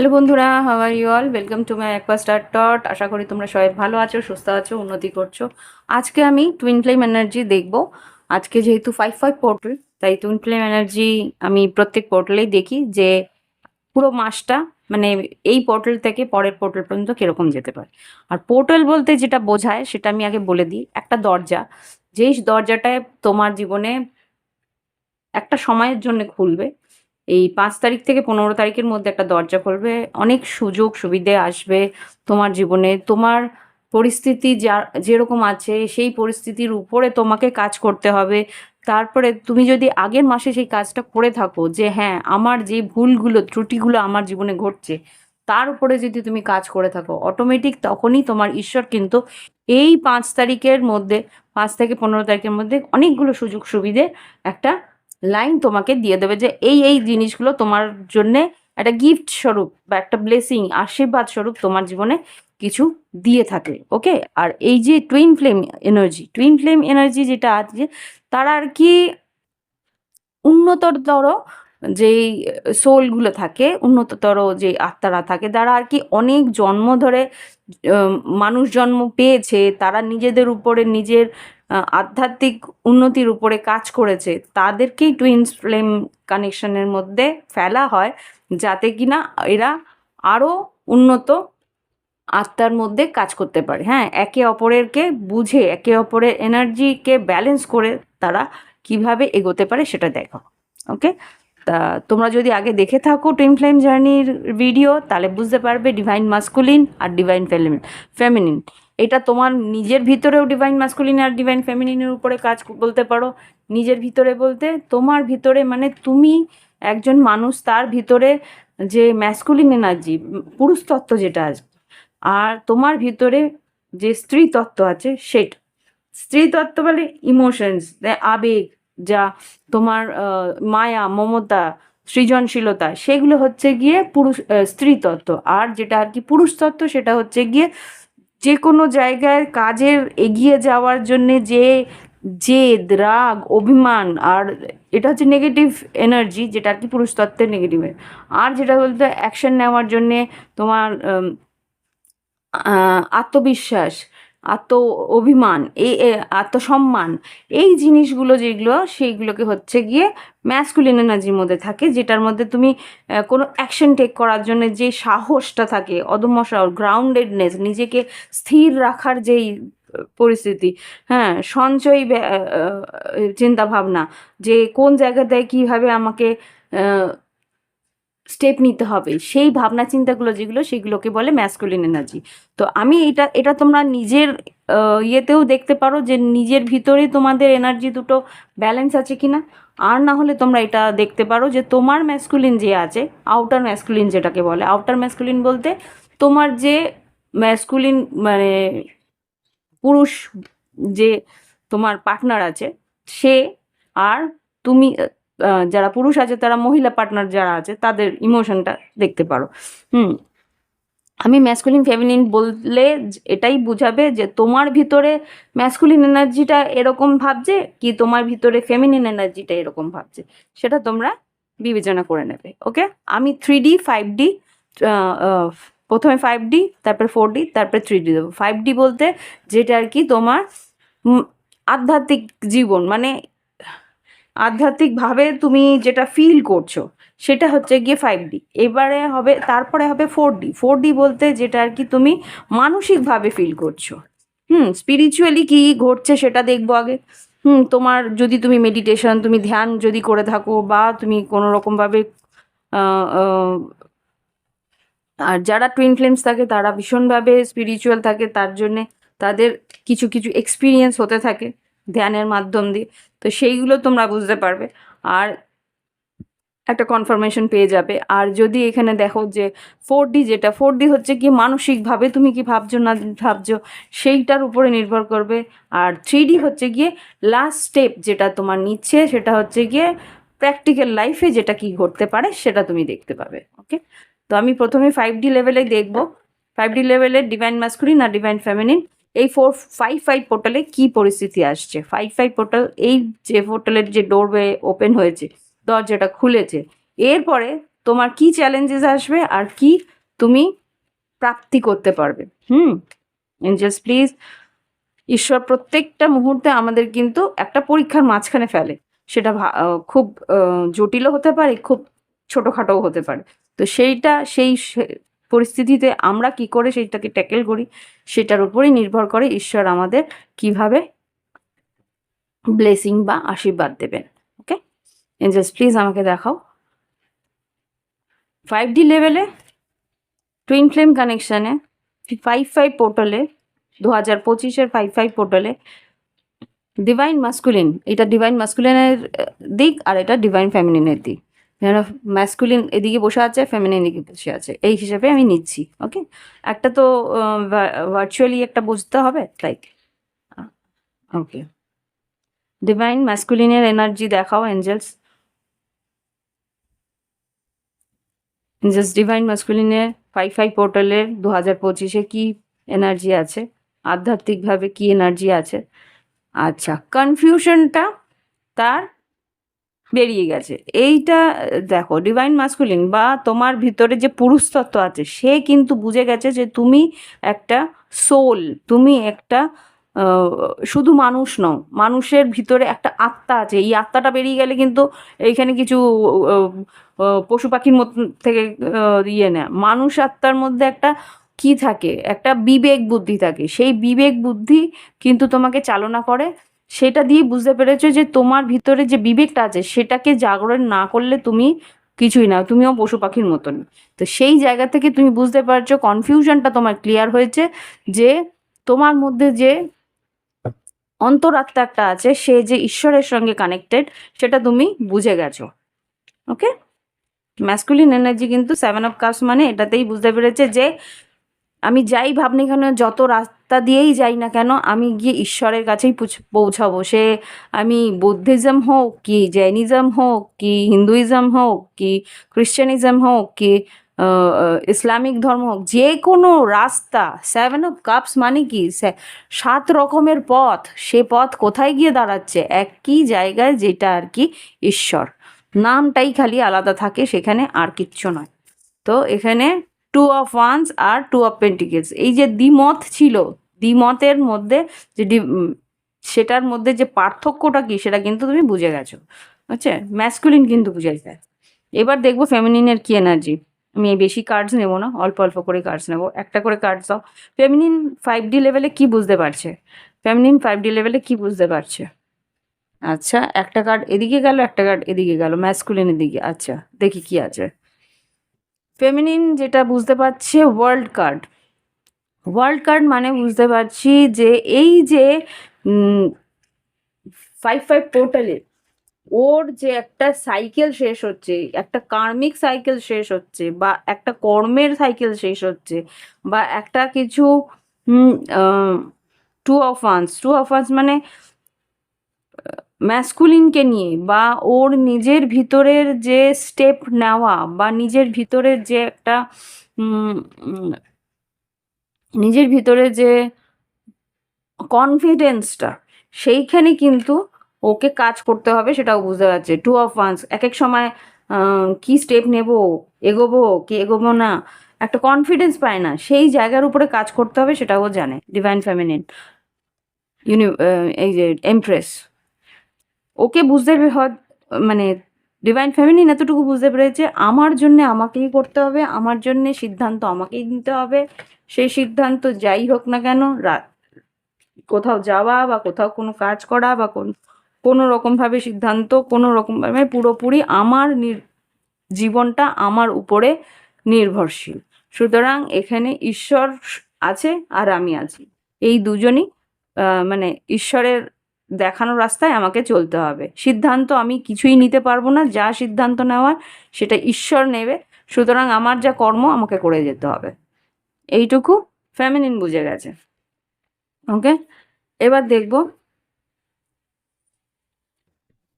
Hello বন্ধুরা how are you all welcome to my aqua star টট আশা করি তোমরা সবাই ভালো আছো, সুস্থ আছো, উন্নতি করছ। আজকে আমি টুইন ফ্লেম এনার্জি দেখব। আজকে যেহেতু ফাইভ ফাইভ পোর্টাল তাই টুইন ফ্লেম এনার্জি আমি প্রত্যেক পোর্টালেই দেখি যে পুরো মাসটা মানে এই পোর্টাল থেকে পরের পোর্টাল পর্যন্ত কীরকম যেতে পারে। আর পোর্টাল বলতে যেটা বোঝায়, সেটা আমি আগে বলে দিই। একটা দরজা, যেই দরজাটায় তোমার জীবনে একটা সময়ের জন্য খুলবে এই পাঁচ তারিখ থেকে পনেরো তারিখের মধ্যে একটা দরজা খুলবে। অনেক সুযোগ সুবিধে আসবে তোমার জীবনে। তোমার পরিস্থিতি যা, যেরকম আছে, সেই পরিস্থিতির উপরে তোমাকে কাজ করতে হবে। তারপরে তুমি যদি আগের মাসে সেই কাজটা করে থাকো যে হ্যাঁ আমার যে ভুলগুলো, ত্রুটিগুলো আমার জীবনে ঘটছে, তার উপরে যদি তুমি কাজ করে থাকো অটোমেটিক তখনই তোমার ঈশ্বর কিন্তু এই পাঁচ তারিখের মধ্যে, পাঁচ থেকে পনেরো তারিখের মধ্যে অনেকগুলো সুযোগ সুবিধে একটা লাইন তোমাকে দিয়ে দেবে যে এই এই জিনিসগুলো তোমার জন্যে একটা গিফট স্বরূপ বা একটা ব্লেসিং আশীর্বাদ স্বরূপ তোমার জীবনে কিছু দিয়ে থাকে ওকে আর এই যে twin flame energy twin flame energy যেটা আছে, তারা আর কি উন্নততর যেই সোলগুলো থাকে, উন্নততর যে আত্মারা থাকে, তারা আর কি অনেক জন্ম ধরে মানুষ জন্ম পেয়েছে, তারা নিজেদের উপরে নিজের আধ্যাত্মিক উন্নতির উপরে কাজ করেছে, তাদেরকেই টুইন্স ফ্লেম কানেকশনের মধ্যে ফেলা হয়, যাতে কিনা এরা আরও উন্নত আত্মার মধ্যে কাজ করতে পারে। হ্যাঁ একে অপরেরকে বুঝে, একে অপরের এনার্জিকে ব্যালেন্স করে তারা কীভাবে এগোতে পারে সেটা দেখো। ওকে তা তোমরা যদি আগে দেখে থাকো টুইন ফ্লেম জার্নির ভিডিও তাহলে বুঝতে পারবে ডিভাইন মাস্কুলিন আর ডিভাইন ফেমিনিন এটা তোমার নিজের ভিতরেও ডিভাইন মাস্কুলিন আর ডিভাইন ফেমিনিনের উপরে কাজ বলতে পারো। নিজের ভিতরে বলতে তোমার ভিতরে মানে তুমি একজন মানুষ, তার ভিতরে যে ম্যাসকুলিন এনার্জি পুরুষ তত্ত্ব যেটা আছে, আর তোমার ভিতরে যে স্ত্রী তত্ত্ব আছে সেটা। স্ত্রী তত্ত্ব বলে ইমোশনস আবেগ, যা তোমার মায়া, মমতা, সৃজনশীলতা, সেগুলো হচ্ছে গিয়ে পুরুষ স্ত্রী তত্ত্ব। আর যেটা আর কি পুরুষ তত্ত্ব, সেটা হচ্ছে গিয়ে যে কোনো জায়গায় কাজের এগিয়ে যাওয়ার জন্যে যে জেদ, রাগ, অভিমান আর এটা হচ্ছে নেগেটিভ এনার্জি যেটা আর কি পুরুষতত্ত্বের নেগেটিভ আর যেটা বলতে অ্যাকশন নেওয়ার জন্যে তোমার আত্মবিশ্বাস আত্ম অভিমান এই আত্মসম্মান, এই জিনিসগুলো যেগুলো, সেইগুলোকে হচ্ছে গিয়ে ম্যাসকুলিন এনার্জির মধ্যে থাকে, যেটার মধ্যে তুমি কোনো অ্যাকশন টেক করার জন্য যে সাহসটা থাকে, অদম্য গ্রাউন্ডেডনেস নিজেকে স্থির রাখার যেই পরিস্থিতি হ্যাঁ সঞ্চয় চিন্তা ভাবনা যে কোন জায়গাতে কীভাবে আমাকে স্টেপ নিতে হবে। সেই ভাবনা চিন্তাগুলো যেগুলো, সেগুলোকে বলে ম্যাসকুলিন এনার্জি তো আমি এটা এটা তোমরা নিজের ইয়েতেও দেখতে পারো যে নিজের ভিতরে তোমাদের এনার্জি দুটো ব্যালেন্স আছে কি না আর না হলে তোমরা এটা দেখতে পারো যে তোমার ম্যাসকুলিন যে আছে আউটার ম্যাসকুলিন যেটাকে বলে আউটার ম্যাসকুলিন বলতে তোমার যে ম্যাসকুলিন মানে পুরুষ যে তোমার পার্টনার আছে, সে আর তুমি যারা পুরুষ আছে, তারা মহিলা পার্টনার যারা আছে, তাদের ইমোশনটা দেখতে পারো। হুম। আমি ম্যাসকুলিন ফেমিনিন বললে এটাই বোঝাবে যে তোমার ভিতরে ম্যাসকুলিন এনার্জিটা এরকম ভাবছে কি তোমার ভিতরে ফেমিনিন এনার্জিটা এরকম ভাবছে? সেটা তোমরা বিবেচনা করে নেবে ওকে আমি থ্রি ডি ফাইভ ডি প্রথমে ফাইভ ডি তারপর ফোর ডি তারপরে থ্রি ডি দেবো। ফাইভ ডি বলতে যেটা আর কি তোমার আধ্যাত্মিক জীবন মানে আধ্যাত্মিকভাবে তুমি যেটা ফিল করছ, সেটা হচ্ছে গিয়ে ফাইভ ডি এবারে হবে, তারপরে হবে ফোর ডি ফোর ডি বলতে যেটা আর কি তুমি মানসিকভাবে ফিল করছ। হুম স্পিরিচুয়ালি কী ঘটছে সেটা দেখব আগে। হুম, তোমার যদি তুমি মেডিটেশন তুমি ধ্যান যদি করে থাকো বা তুমি কোনো রকমভাবে আর যারা টুইন ফ্লেমস থাকে তারা ভীষণভাবে স্পিরিচুয়াল থাকে, তার জন্যে তাদের কিছু কিছু এক্সপিরিয়েন্স হতে থাকে ধ্যানের মাধ্যম দিয়ে। তো সেইগুলো তোমরা বুঝতে পারবে। আর একটা কনফার্মেশন পেয়ে যাবে। আর যদি এখানে দেখো যে ফোর ডি যেটা ফোর ডি হচ্ছে কি মানসিকভাবে তুমি কি ভাবছ না ভাবছ, সেইটার উপরে নির্ভর করবে। আর থ্রি ডি হচ্ছে গিয়ে লাস্ট স্টেপ যেটা তোমার নিচ্ছে, সেটা হচ্ছে গিয়ে প্র্যাকটিক্যাল লাইফে যেটা কি ঘটতে পারে, সেটা তুমি দেখতে পাবে। ওকে তো আমি প্রথমে ফাইভ ডি লেভেলে দেখব। ফাইভ ডি লেভেলের ডিভাইন মাস্কুলিন আর ডিভাইন ফ্যামিনিন এই ফোর ফাইভ ফাইভ পোর্টালে কি পরিস্থিতি আসছে? ফাইভ ফাইভ পোর্টাল এই যে পোর্টালের যে ডোরওয়ে ওপেন হয়েছে, দরজাটা খুলেছে, এরপরে তোমার কি চ্যালেঞ্জেস আসবে আর কি তুমি প্রাপ্তি করতে পারবে। হুম? এঞ্জেলস প্লিজ ঈশ্বর প্রত্যেকটা মুহূর্তে আমাদের কিন্তু একটা পরীক্ষার মাঝখানে ফেলে। সেটা খুব জটিলও হতে পারে, খুব ছোটোখাটোও হতে পারে। তো সেইটা, সেই পরিস্থিতিতে আমরা কি করে সেইটাকে ট্যাকেল করি, সেটার উপরেই নির্ভর করে ঈশ্বর আমাদের কীভাবে ব্লেসিং বা আশীর্বাদ দেবেন ওকে এঞ্জেলস প্লিজ আমাকে দেখাও। ফাইভ ডি লেভেলে টুইন ফ্লেম কানেকশানে ফাইভ ফাইভ পোর্টালে দু হাজার পঁচিশের ফাইভ ফাইভ পোর্টালে ডিভাইন মাস্কুলিন এটা ডিভাইন মাস্কুলিনের দিক আর এটা ডিভাইন ফ্যামিলিনের দিক। ম্যাসকুলিন এদিকে বসে আছে ফেমিনিন এদিকে বসে আছে। এই হিসাবে আমি নিচ্ছি ওকে একটা তো ভার্চুয়ালি একটা বুঝতে হবে লাইক ওকে ডিভাইন ম্যাসকুলিনের এনার্জি দেখাও এঞ্জেলস জাস্ট ডিভাইন মাস্কুলিনের ফাইভ ফাইভ পোর্টালের দু হাজার পঁচিশে কী এনার্জি আছে? আধ্যাত্মিকভাবে কী এনার্জি আছে? আচ্ছা কনফিউশনটা তার বেরিয়ে গেছে। এইটা, দেখো ডিভাইন মাস্কুলিন বা তোমার ভিতরে যে পুরুষ তত্ত্ব আছে, সে কিন্তু বুঝে গেছে যে তুমি একটা সোল তুমি একটা শুধু মানুষ নও, মানুষের ভিতরে একটা আত্মা আছে। এই আত্মাটা বেরিয়ে গেলে কিন্তু এইখানে কিছু পশু পাখির মতন থেকে ইয়ে না মানুষ আত্মার মধ্যে একটা কি থাকে? একটা বিবেক বুদ্ধি থাকে। সেই বিবেক বুদ্ধি কিন্তু তোমাকে চালনা করে সেটা দিয়ে বুঝতে পেরেছ যে তোমার ভিতরে যে বিবেকটা আছে, সেটাকে জাগরণ না করলে তুমি কিছুই না, তুমিও পশু পাখির মতন। তো সেই জায়গা থেকে তুমি বুঝতে পারছ কনফিউশনটা তোমার ক্লিয়ার হয়েছে যে তোমার মধ্যে যে অন্তরাত্মা একটা আছে, সে যে ঈশ্বরের সঙ্গে কানেক্টেড সেটা তুমি বুঝে গেছো। ওকে ম্যাসকুলিন এনার্জি কিন্তু সেভেন অফ কাপস মানে এটাতেই বুঝতে পেরেছে যে আমি যাই ভাবনি কেন, যত রাস্তা দিয়েই যাই না কেন, আমি গিয়ে ঈশ্বরের কাছেই পুছ- পৌঁছাবো। সে আমি বুদ্ধিজম হোক কি জৈনিজম হোক কি হিন্দুইজম হোক কি খ্রিশ্চানিজম হোক কি ইসলামিক ধর্ম হোক, যে কোনো রাস্তা সেভেন অফ কাপস মানে কি? সাত রকমের পথ, সে পথ কোথায় গিয়ে দাঁড়াচ্ছে? একই জায়গায় যেটা আর কি ঈশ্বর। নামটাই খালি আলাদা থাকে, সেখানে আর কিচ্ছু নয়। তো এখানে টু অফ ওয়ান্স আর টু অফ পেন্টিকেলস এই যে দ্বিমত ছিল দ্বিমতের মধ্যে যে সেটার মধ্যে যে পার্থক্যটা কি, সেটা কিন্তু তুমি বুঝে গেছো। আচ্ছা ম্যাসকুলিন কিন্তু বুঝে যায় এবার দেখব ফেমিনিনের কি এনার্জি আমি বেশি কার্ডস নেব না, অল্প অল্প করে কার্ডস নেব। একটা করে কার্ডস দাও। ফেমিনিন ফাইভ ডি লেভেলে কি বুঝতে পারছে? ফেমিনিন ফাইভ ডি লেভেলে কি বুঝতে পারছে? আচ্ছা একটা কার্ড এদিকে গেল, একটা কার্ড এদিকে গেল ম্যাসকুলিনের দিকে। আচ্ছা দেখি কি আছে। ফেমিনিন যেটা বুঝতে পারছে ওয়ার্ল্ড কার্ড ওয়ার্ল্ড কার্ড মানে বুঝতে পারছি যে এই যে ফাইভ ফাইভ পোর্টালে ওর যে একটা সাইকেল শেষ হচ্ছে, একটা কার্মিক সাইকেল শেষ হচ্ছে বা একটা কর্মের সাইকেল শেষ হচ্ছে বা একটা কিছু two of wands two of wands মানে ম্যাসকুলিনকে নিয়ে বা ওর নিজের ভিতরের যে স্টেপ নেওয়া বা নিজের ভিতরের যে একটা নিজের ভিতরে যে কনফিডেন্সটা সেইখানে কিন্তু ওকে কাজ করতে হবে সেটাও বুঝতে পারছে। টু অফ ওয়ান্স এক এক সময় কি স্টেপ নেব? এগোবো? কি এগোবো না? একটা কনফিডেন্স পায় না। সেই জায়গার উপরে কাজ করতে হবে সেটাও জানে। ডিভাইন ফ্যামিনিন ইউনি এই যে এমপ্রেস ওকে বুঝতে হয় মানে ডিভাইন ফ্যামিলিন এতটুকু বুঝতে পেরেছে, আমার জন্য আমাকেই করতে হবে, আমার জন্য সিদ্ধান্ত আমাকেই নিতে হবে। সেই সিদ্ধান্ত যাই হোক না কেন কোথাও যাওয়া বা কোথাও কোনো কাজ করা বা কোন, কোনো রকমভাবে সিদ্ধান্ত, কোনো রকমভাবে পুরোপুরি আমার জীবনটা আমার উপরে নির্ভরশীল। সুতরাং এখানে ঈশ্বর আছে আর আমি আছি। এই দুজনই মানে ঈশ্বরের দেখানো রাস্তায় আমাকে চলতে হবে। সিদ্ধান্ত আমি কিছুই নিতে পারব না, যা সিদ্ধান্ত নেওয়ার সেটা ঈশ্বর নেবে। সুতরাং আমার যা কর্ম আমাকে করে যেতে হবে। এইটুকু ফ্যামিলিন বুঝে গেছে। ওকে এবার দেখব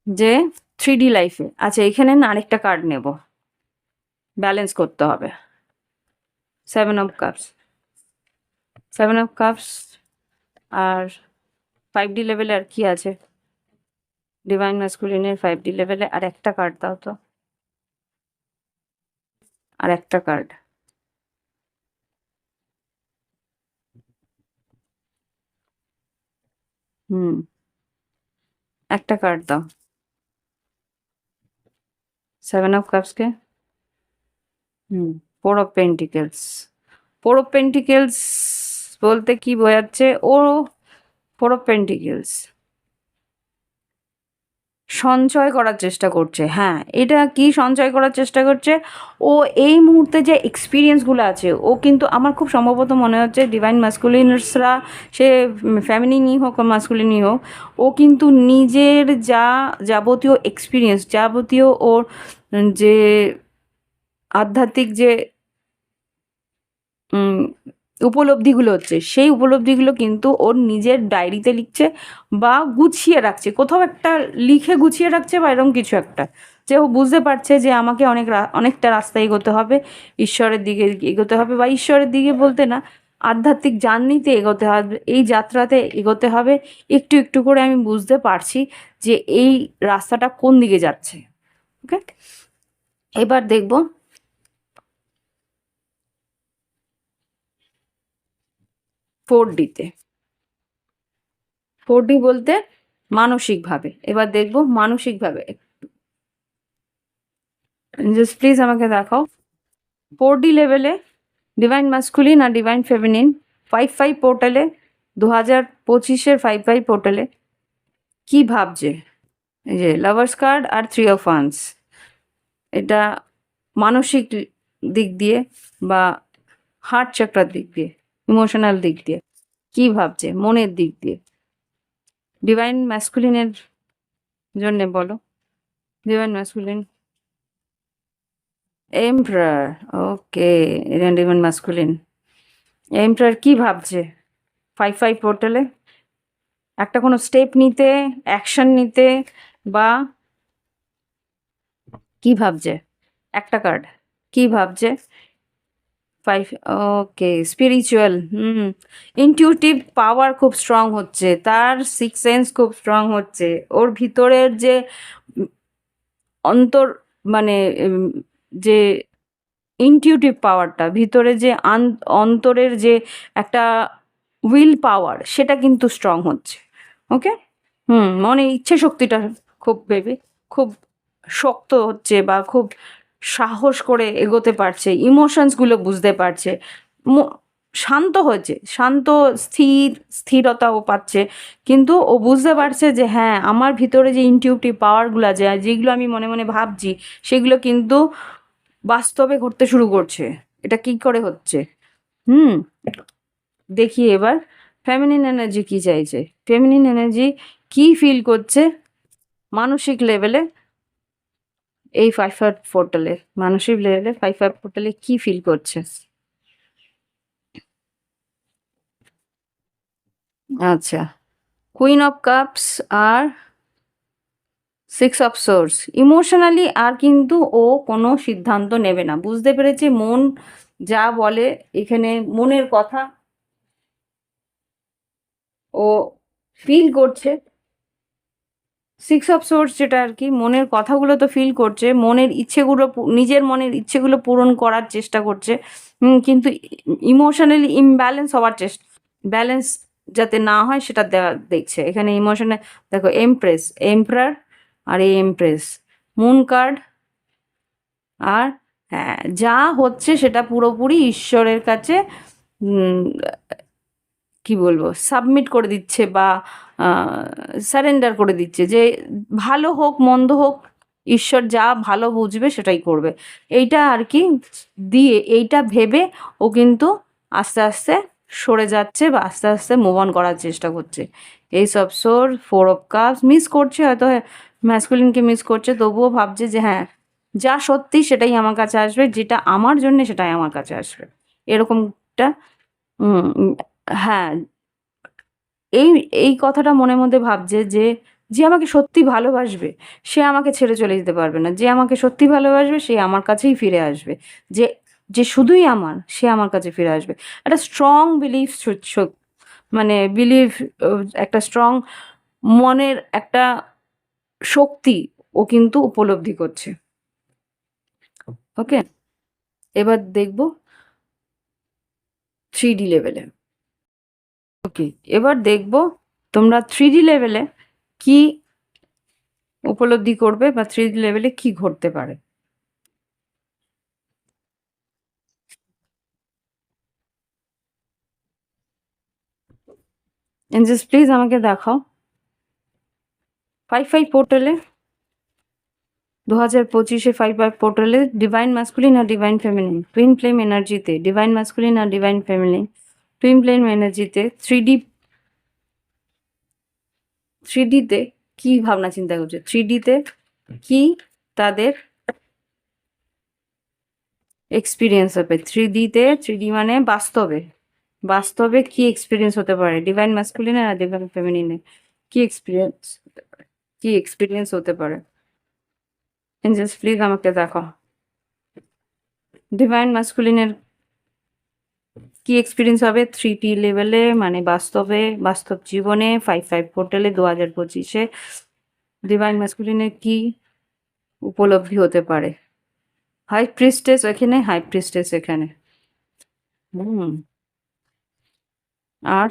যে থ্রি ডি লাইফে আচ্ছা এখানে না আরেকটা কার্ড নেব। ব্যালেন্স করতে হবে। Seven of cups seven of cups R five D লেভেলে আর কি আছে? ডিভাইন ম্যাসকুলিনের ফাইভ ডি লেভেলে আর একটা কার্ড দাও তো। আর একটা কার্ড হুম। একটা কার্ড দাও। সেভেন অফ কাপসকে হুম four of pentacles four of pentacles বলতে কি বোঝাচ্ছে? ও ফোর অফ পেন্টিকেলস সঞ্চয় করার চেষ্টা করছে। হ্যাঁ এটা কি সঞ্চয় করার চেষ্টা করছে? ও এই মুহূর্তে যে এক্সপিরিয়েন্সগুলো আছে, ও কিন্তু আমার খুব সম্ভবত মনে হচ্ছে ডিভাইন মাস্কুলিনসরা সে ফ্যামিলিনই হোক মাস্কুলিনই হোক, ও কিন্তু নিজের যা যাবতীয় এক্সপিরিয়েন্স যাবতীয় ওর যে আধ্যাত্মিক যে উপলব্ধিগুলো হচ্ছে, সেই উপলব্ধিগুলো কিন্তু ওর নিজের ডায়েরিতে লিখছে বা গুছিয়ে রাখছে। কোথাও একটা লিখে গুছিয়ে রাখছে বা এরকম কিছু একটা। যে ও বুঝতে পারছে যে আমাকে অনেক অনেকটা রাস্তা এগোতে হবে, ঈশ্বরের দিকে এগোতে হবে বা ঈশ্বরের দিকে বলতে না, আধ্যাত্মিক জার্নিতে এগোতে হবে, এই যাত্রাতে এগোতে হবে। একটু একটু করে আমি বুঝতে পারছি যে এই রাস্তাটা কোন দিকে যাচ্ছে। ওকে? এবার দেখব ফোর ডিতে ফোর ডি বলতে মানসিকভাবে। এবার দেখব মানসিকভাবে জাস্ট প্লিজ আমাকে দেখাও। ফোর ডি লেভেলে ডিভাইন মাস্কুলিন আর ডিভাইন ফেমিনিন ফাইভ ফাইভ পোর্টালে দু হাজার পঁচিশের ফাইভ ফাইভ পোর্টালে কি ভাবছে? এই যে লাভার্স কার্ড আর থ্রি অফ ওয়ান্স এটা মানসিক দিক দিয়ে বা হার্ট চক্রার দিক দিয়ে। ইমোশনাল দিক দিয়ে, কি ভাবছে, মনের দিক দিয়ে? ডিভাইন ম্যাসকুলিনের জন্যে বলো। Divine masculine emperor okay divine masculine emperor কি ভাবছে? ফাইভ ফাইভ পোর্টালে একটা কোনো স্টেপ নিতে অ্যাকশন নিতে বা কি ভাবছে? একটা কার্ড কি ভাবছে? Five okay spiritual hmm intuitive power খুব স্ট্রং হচ্ছে, তার সিক্স সেন্স খুব স্ট্রং হচ্ছে, ওর ভিতরের যে অন্তর মানে যে ইনটিউটিভ পাওয়ারটা ভিতরে যে অন্তরের যে একটা উইল পাওয়ার সেটা কিন্তু স্ট্রং হচ্ছে ওকে হুম, মনে ইচ্ছে শক্তিটা খুব ভেবে খুব শক্ত হচ্ছে বা খুব সাহস করে এগোতে পারছে ইমোশনসগুলো বুঝতে পারছে। শান্ত হয়েছে, শান্ত, স্থির, স্থিরতাও পাচ্ছে। কিন্তু ও বুঝতে পারছে যে হ্যাঁ আমার ভিতরে যে ইনটিউটিভ পাওয়ারগুলো আছে যেগুলো আমি মনে মনে ভাবছি, সেগুলো কিন্তু বাস্তবে ঘটতে শুরু করছে। এটা কি করে হচ্ছে? হুম, দেখি এবার। ফেমিনিন এনার্জি কি চাইছে? ফেমিনিন এনার্জি কি ফিল করছে? মানসিক লেভেলে এই ফাইভ ফাইভ পোর্টালে মানসিক লেভেলে ফাইভ ফাইভ পোর্টালে কি ফিল করছে? আচ্ছা কুইন অফ কাপস আর সিক্স অফ সোর্স ইমোশনালি আর কিন্তু ও কোনো সিদ্ধান্ত নেবে না। বুঝতে পেরেছে, মন যা বলে, এখানে মনের কথা ও ফিল করছে। সিক্স অফ সোর্স যেটা আর কি, মনের কথাগুলো তো ফিল করছে, মনের ইচ্ছেগুলো নিজের মনের ইচ্ছেগুলো পূরণ করার চেষ্টা করছে কিন্তু ইমোশনালি ইমব্যালেন্স হওয়ার চেষ্টা ব্যালেন্স যাতে না হয় সেটা দেওয়া দেখছে। এখানে ইমোশনে দেখো এমপ্রেস এমপ্রার আর এমপ্রেস মুন কার্ড আর হ্যাঁ যা হচ্ছে সেটা পুরোপুরি ঈশ্বরের কাছে কি বলব সাবমিট করে দিচ্ছে বা সারেন্ডার করে দিচ্ছে যে ভালো হোক, মন্দ হোক, ঈশ্বর যা ভালো বুঝবে সেটাই করবে। এইটা আর কি দিয়ে এইটা ভেবে ও কিন্তু আস্তে আস্তে সরে যাচ্ছে বা আস্তে আস্তে মুভ অন করার চেষ্টা করছে। এই সব সোর ফোর অফ কাপস মিস করছে, হয়তো ম্যাসকুলিনকে মিস করছে, তবুও ভাবছে যে হ্যাঁ যা সত্যি সেটাই আমার কাছে আসবে, যেটা আমার জন্য সেটাই আমার কাছে আসবে। এরকমটা হ্যাঁ এই এই কথাটা মনের মধ্যে ভাবছে যে যে আমাকে সত্যি ভালোবাসবে, সে আমাকে ছেড়ে চলে যেতে পারবে না। যে আমাকে সত্যি ভালোবাসবে, সে আমার কাছেই ফিরে আসবে। যে যে শুধুই আমার, সে আমার কাছে ফিরে আসবে। একটা স্ট্রং বিলিফ মানে বিলিভ একটা স্ট্রং মনের একটা শক্তি ও কিন্তু উপলব্ধি করছে। ওকে এবার দেখব থ্রি ডি লেভেলে ওকে এবার দেখব তোমরা থ্রি লেভেলে কি উপলব্ধি করবে বা থ্রি লেভেলে কি ঘটতে পারে। এঞ্জেলস প্লিজ আমাকে দেখাও। ফাইভ ফাইভ পোর্টালে দু হাজার পঁচিশে ফাইভ ফাইভ পোর্টালে ডিভাইন মাস্কুলিন আর ডিভাইন ফেমিনিন টুইন ফ্লেম এনার্জিতে ডিভাইন মাস্কুলিন আর ডিভাইন ফেমিনিন টুইন ফ্লেম এনার্জিতে থ্রি ডি থ্রি ডিতে কি ভাবনা, চিন্তা করছে? থ্রি ডিতে কি তাদের এক্সপিরিয়েন্স হবে? থ্রি ডিতে থ্রি ডি মানে বাস্তবে। বাস্তবে কি এক্সপিরিয়েন্স হতে পারে? ডিভাইন ম্যাসকুলিনে আর ডিভাইন ফেমিনিনে কি এক্সপিরিয়েন্স হতে পারে? কি এক্সপিরিয়েন্স হতে পারে? এঞ্জেলস প্লিজ আমাকে দেখো। ডিভাইন ম্যাসকুলিনের কি এক্সপিরিয়েন্স হবে? থ্রি টি লেভেলে মানে বাস্তবে, বাস্তব জীবনে ফাইভ ফাইভ পোর্টালে দু হাজার পঁচিশে ডিভাইন ম্যাসকুলিনের কি উপলব্ধি হতে পারে? হাই প্রিস্টেস এখানে হাই প্রিস্টেস এখানে। আর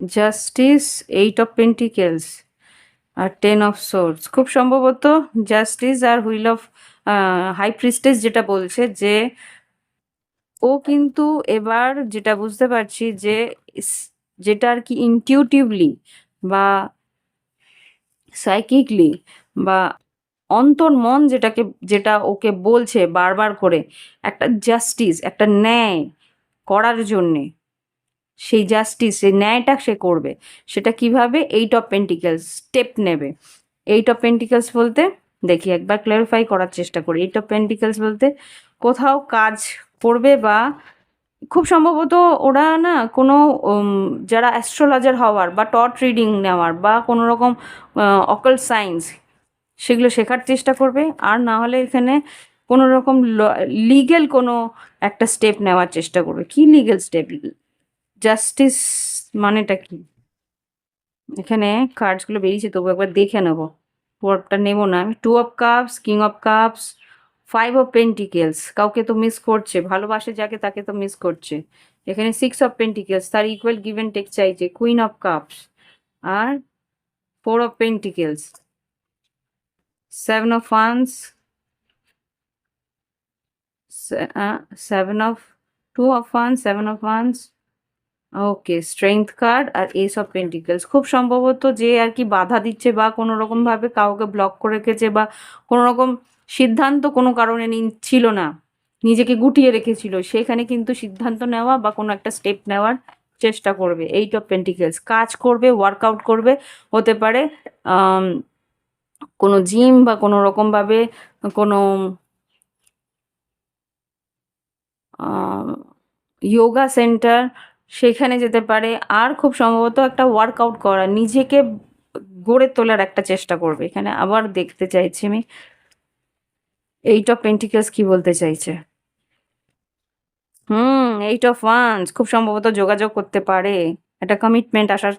জাস্টিস এইট অফ পেন্টিকেলস আর টেন অফ সোর্স খুব সম্ভবত জাস্টিস আর হুইল অফ হাই প্রিস্টেস যেটা বলছে যে ও কিন্তু এবার যেটা বুঝতে পারছি যে যেটা আর কি ইনটিউটিভলি বা সাইকিকলি বা অন্তর মন যেটাকে, যেটা ওকে বলছে বারবার করে, একটা জাস্টিস একটা ন্যায় করার জন্যে সেই জাস্টিস সেই ন্যায়টা সে করবে। সেটা কীভাবে? এইট অফ পেন্টিকেলস স্টেপ নেবে। এইট অফ পেন্টিকেলস বলতে দেখি, একবার ক্লারিফাই করার চেষ্টা করি। এইট অফ পেন্টিকেলস বলতে কোথাও কাজ করবে বা খুব সম্ভবত ওরা না কোনো যারা অ্যাস্ট্রোলজার হওয়ার বা টট রিডিং নেওয়ার বা কোনো রকম অকল সায়েন্স সেগুলো শেখার চেষ্টা করবে। আর না হলে এখানে কোনো রকম লিগেল কোনো একটা স্টেপ নেওয়ার চেষ্টা করবে। কি লিগেল স্টেপ জাস্টিস মানেটা কি? এখানে কার্ডসগুলো বেরিয়েছে, তবু একবার দেখে নেব। পরটা নেব না। আমি two of cups king of cups five of pentacles কাউকে তো মিস করছে, ভালোবাসে যাকে, তাকে তো মিস করছে। এখানে সিক্স অফ পেন্টিকেলস তার ইকুয়াল গিভ অ্যান্ড টেক চাইছে queen of cups R four of pentacles seven of funds seven of two of ফান্স সেভেন অফ ফান্স ওকে স্ট্রেংথ কার্ড আর এস অফ পেন্টিকেলস খুব সম্ভবত যে আর কি বাধা দিচ্ছে বা কোনো রকম ভাবে কাউকে ব্লক করে রেখেছে বা কোনো রকম সিদ্ধান্ত কোনো কারণে ছিল না, নিজেকে গুটিয়ে রেখেছিল, সেখানে কিন্তু সিদ্ধান্ত নেওয়া বা কোনো একটা স্টেপ নেওয়ার চেষ্টা করবে। এইট অফ পেন্টিকেলস কাজ করবে ওয়ার্কআউট করবে, হতে পারে কোনো জিম বা কোনো রকমভাবে কোনো যোগা সেন্টার সেখানে যেতে পারে। আর খুব সম্ভবত একটা ওয়ার্কআউট করা। নিজেকে গড়ে তোলার একটা চেষ্টা করবে। এখানে আবার দেখতে চাইছি আমি। এইট অফ পেন্টিকেলস কি বলতে চাইছে? হুম এইট অফ ওয়ান্স খুব সম্ভবত যোগাযোগ করতে পারে। একটা কমিটমেন্ট আসার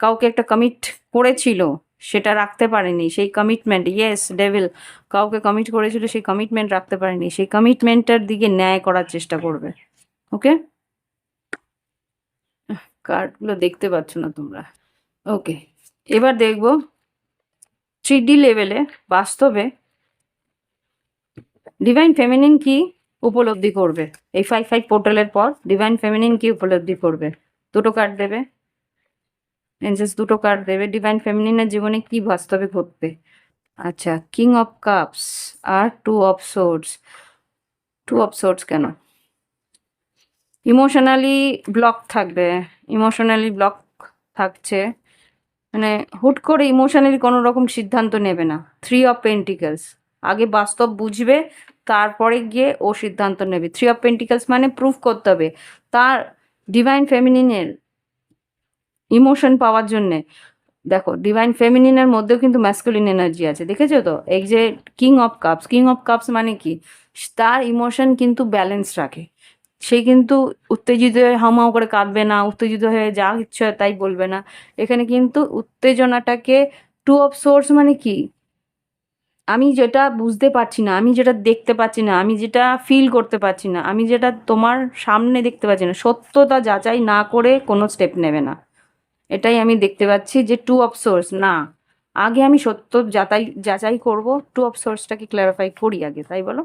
কাউকে একটা কমিট করেছিল, সেটা রাখতে পারেনি। সেই কমিটমেন্ট ইয়েস ডেভিল কাউকে কমিট করেছিল, সেই কমিটমেন্ট রাখতে পারেনি। সেই কমিটমেন্টটার দিকে ন্যায় করার চেষ্টা করবে। ওকে কার্ডগুলো দেখতে পাচ্ছ না তোমরা। ওকে, এবার দেখব থ্রিডি লেভেলে বাস্তবে ডিভাইন ফেমিনিন কি উপলব্ধি করবে? এই ফাইভ ফাইভ পোর্টালের পর ডিভাইন ফেমিনিন কি উপলব্ধি করবে? দুটো কার্ড দেবে। এনসেস দুটো কার্ড দেবে। ডিভাইন ফেমিনিনের জীবনে কি বাস্তবে ঘটবে? আচ্ছা king of cups R two of swords two of swords কেন? ইমোশনালি ব্লক থাকবে ইমোশনালি ব্লক থাকছে। মানে হুট করে ইমোশনালি কোনো রকম সিদ্ধান্ত নেবে না। থ্রি অফ পেন্টিকেলস আগে বাস্তব বুঝবে, তারপরে গিয়ে ও সিদ্ধান্ত নেবে। থ্রি অফ পেন্টিকেলস মানে প্রুফ করতে হবে। তার ডিভাইন ফেমিনিনের ইমোশন পাওয়ার জন্যে। দেখো ডিভাইন ফেমিনিনের মধ্যেও কিন্তু ম্যাসকুলিন এনার্জি আছে। দেখেছ তো? এই যে king of cups king of cups মানে কি? তার ইমোশন কিন্তু ব্যালেন্স রাখে। সে কিন্তু উত্তেজিত হয়ে হাউমাউ করে কাঁদবে না, উত্তেজিত হয়ে যা ইচ্ছে হয় তাই বলবে না। এখানে কিন্তু উত্তেজনাটাকে টু অফ সোর্স মানে কি? আমি যেটা বুঝতে পারছি না, আমি যেটা দেখতে পাচ্ছি না, আমি যেটা ফিল করতে পারছি না, আমি যেটা তোমার সামনে দেখতে পাচ্ছি না, সত্যতা যাচাই না করে কোনো স্টেপ নেবে না। এটাই আমি দেখতে পাচ্ছি যে টু অফ সোর্স না। আগে আমি সত্য যাচাই যাচাই করব টু অফ সোর্সটাকে ক্ল্যারিফাই করি আগে, তাই বলো?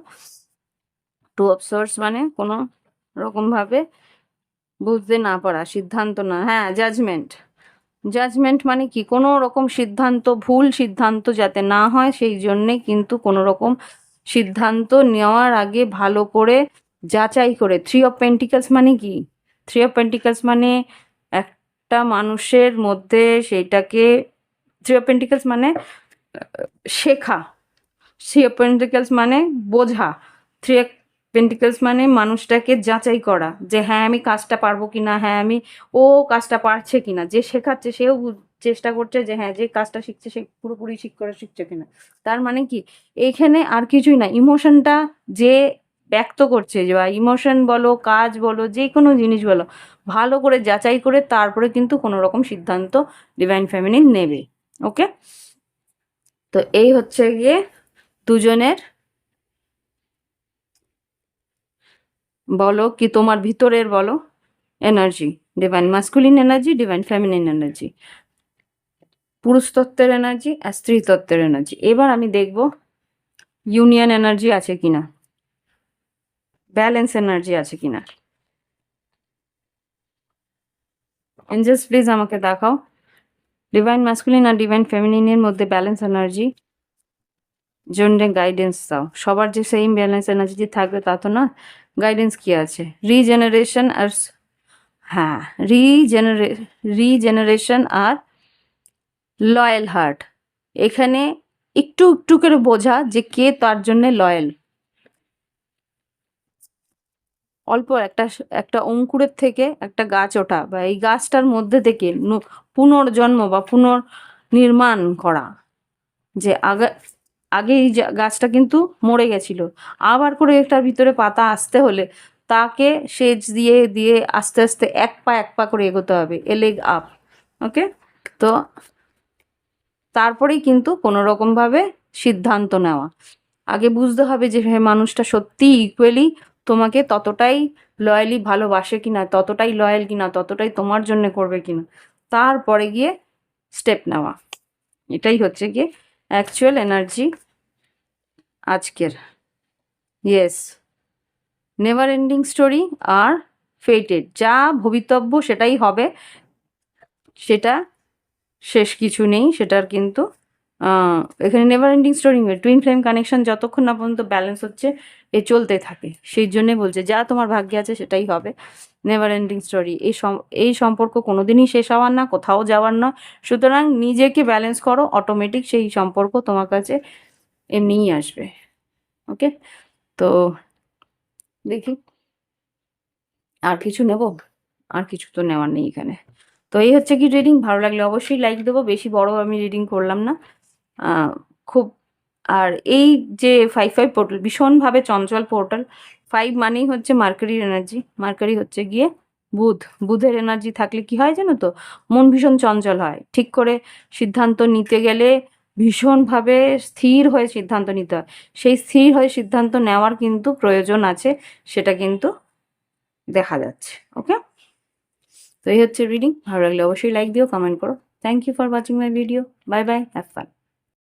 টু অফ সোর্স মানে কোনো রকমভাবে বুঝতে না পারা, সিদ্ধান্ত না হ্যাঁ জাজমেন্ট জাজমেন্ট মানে কি? কোনো রকম সিদ্ধান্ত, ভুল সিদ্ধান্ত যাতে না হয়, সেই জন্যে কিন্তু কোনো রকম সিদ্ধান্ত নেওয়ার আগে ভালো করে যাচাই করে। থ্রি অফ পেন্টিকালস মানে কি? থ্রি অফ পেন্টিকালস মানে একটা মানুষের মধ্যে সেইটাকে থ্রি অফ পেন্টিকালস মানে শেখা। থ্রি অফ পেন্টিকালস মানে বোঝা। থ্রি পেন্টিকালস মানে মানুষটাকে যাচাই করা যে হ্যাঁ আমি কাজটা পারব কি না হ্যাঁ আমি, ও কাজটা পারছে কিনা, যে শেখাচ্ছে সেও চেষ্টা করছে যে হ্যাঁ যে কাজটা শিখছে সে পুরোপুরি ঠিক করে শিখছে কিনা। তার মানে কি? এইখানে আর কিছুই না। ইমোশনটা যে ব্যক্ত করছে যে বা ইমোশন বলো, কাজ বলো, যে কোনো জিনিস বলো, ভালো করে যাচাই করে তারপরে কিন্তু কোনো রকম সিদ্ধান্ত ডিভাইন ফ্যামিলি নেবে। ওকে তো এই হচ্ছে গিয়ে দুজনের বলো কি তোমার ভিতরের বলো? Energy divine masculine energy divine feminine energy পুরুষ তত্ত্বের এনার্জি আর স্ত্রী তত্ত্বের এনার্জি এবার আমি দেখব ইউনিয়ন এনার্জি আছে কিনা। ব্যালেন্স এনার্জি আছে কিনা। এঞ্জেলস প্লিজ আমাকে দেখাও। ডিভাইন মাস্কুলিন আর ডিভাইন ফেমিনিনের মধ্যে ব্যালেন্স এনার্জি জন্য গাইডেন্স দাও। সবার যে সেম ব্যালেন্স এনার্জি থাকবে তা তো না গাইডেন্স কি আছে? রিজেনারেশন আর হ্যাঁ রিজেনারে রিজেনারেশন আর লয়াল হার্ট এখানে একটু একটু করে বোঝা যে কে তার জন্য লয়াল অল্প একটা একটা অঙ্কুরের থেকে একটা গাছ ওঠা বা এই গাছটার মধ্যে থেকে পুনর্জন্ম বা পুনর্নির্মাণ করা। যে আগে আগে এই গাছটা কিন্তু মরে গেছিল। আবার করে এটার ভিতরে পাতা আসতে হলে তাকে সেচ দিয়ে দিয়ে আস্তে আস্তে এক পা এক পা করে এগোতে হবে, এ লেগ আপ, ওকে? তো তারপরেই কিন্তু কোনো রকমভাবে সিদ্ধান্ত নেওয়া। আগে বুঝতে হবে যে হ্যাঁ মানুষটা সত্যি ইকুয়ালি তোমাকে ততটাই লয়ালি ভালোবাসে কিনা, ততটাই লয়াল কিনা, ততটাই তোমার জন্য করবে কিনা। তারপরে গিয়ে স্টেপ নেওয়া। এটাই হচ্ছে গিয়ে অ্যাকচুয়াল এনার্জি আজকের। ইয়েস নেভার এন্ডিং স্টোরি আর ফেটেড যা ভবিতব্য সেটাই হবে। সেটা শেষ কিছু নেই, সেটার কিন্তু এখানে never ending story twin flame connection যতক্ষণ না পর্যন্ত ব্যালেন্স হচ্ছে, এ চলতে থাকে। সেই জন্যে বলছে, যা তোমার ভাগ্যে আছে সেটাই হবে। নেভার এন্ডিং স্টোরি এই এই সম্পর্ক কোনোদিনই শেষ হওয়ার না, কোথাও যাওয়ার না। সুতরাং নিজেকে ব্যালেন্স করো অটোমেটিক সেই সম্পর্ক তোমার কাছে এমনিই আসবে ওকে তো দেখি, আর কিছু নেব? আর কিছু তো নেওয়ার নেই এখানে। তো এই হচ্ছে কি রিডিং ভালো লাগলে অবশ্যই লাইক দেবো, বেশি বড় আমি রিডিং করলাম না। খুব, আর এই যে ফাইভ ফাইভ পোর্টাল ভীষণভাবে চঞ্চল পোর্টাল ফাইভ মানেই হচ্ছে মার্কারির এনার্জি মার্কারি হচ্ছে গিয়ে বুধ। বুধের এনার্জি থাকলে কি হয় জানো তো? মন ভীষণ চঞ্চল হয়। ঠিক করে সিদ্ধান্ত নিতে গেলে ভীষণভাবে স্থির হয়ে সিদ্ধান্ত নিতে হয়। সেই স্থির হয়ে সিদ্ধান্ত নেওয়ার কিন্তু প্রয়োজন আছে, সেটা কিন্তু দেখা যাচ্ছে ওকে তো এই হচ্ছে রিডিং ভালো লাগলে অবশ্যই লাইক দিও কমেন্ট করো। Thank you for watching my video bye bye have fun